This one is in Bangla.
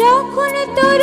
যখন তোর